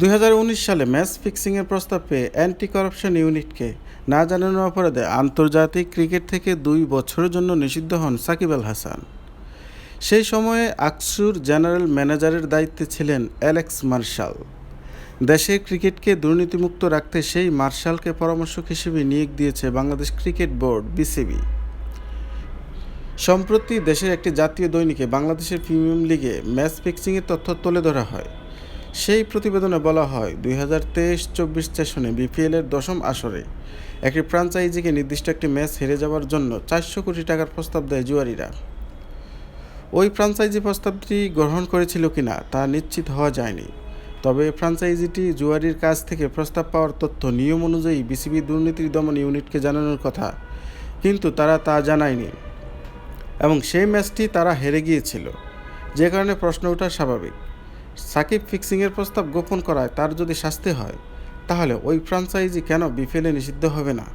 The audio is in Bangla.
দুই হাজার উনিশ সালে ম্যাচ ফিক্সিংয়ের প্রস্তাব পেয়ে অ্যান্টি করাপশন ইউনিটকে না জানানোর অপরাধে আন্তর্জাতিক ক্রিকেট থেকে দুই বছরের জন্য নিষিদ্ধ হন সাকিব আল হাসান। সেই সময়ে আকসুর জেনারেল ম্যানেজারের দায়িত্বে ছিলেন অ্যালেক্স মার্শাল। দেশের ক্রিকেটকে দুর্নীতিমুক্ত রাখতে সেই মার্শালকে পরামর্শক হিসেবে নিয়োগ দিয়েছে বাংলাদেশ ক্রিকেট বোর্ড, বিসিবি। সম্প্রতি দেশের একটি জাতীয় দৈনিকে বাংলাদেশের প্রিমিয়াম লিগে ম্যাচ ফিক্সিংয়ের তথ্য তুলে ধরা হয়। সেই প্রতিবেদনে বলা হয়, দুই হাজার তেইশ চব্বিশ সেশনে বিপিএলের দশম আসরে একটি ফ্রাঞ্চাইজিকে নির্দিষ্ট একটি ম্যাচ হেরে যাওয়ার জন্য চারশো কোটি টাকার প্রস্তাব দেয় জুয়ারিরা। ওই ফ্রাঞ্চাইজি প্রস্তাবটি গ্রহণ করেছিল কিনা তা নিশ্চিত হওয়া যায়নি। তবে ফ্রাঞ্চাইজিটি জুয়ারির কাছ থেকে প্রস্তাব পাওয়ার তথ্য নিয়ম অনুযায়ী বিসিবি দুর্নীতি দমন ইউনিটকে জানানোর কথা, কিন্তু তারা তা জানায়নি এবং সেই ম্যাচটি তারা হেরে গিয়েছিল। যে কারণে প্রশ্ন ওঠা স্বাভাবিক। সাকিব ফিক্সিংয়ের প্রস্তাব গোপন করায় তার যদি শাস্তি হয়, তাহলে ওই ফ্রাঞ্চাইজি কেন বিপিএলে নিষিদ্ধ হবে না?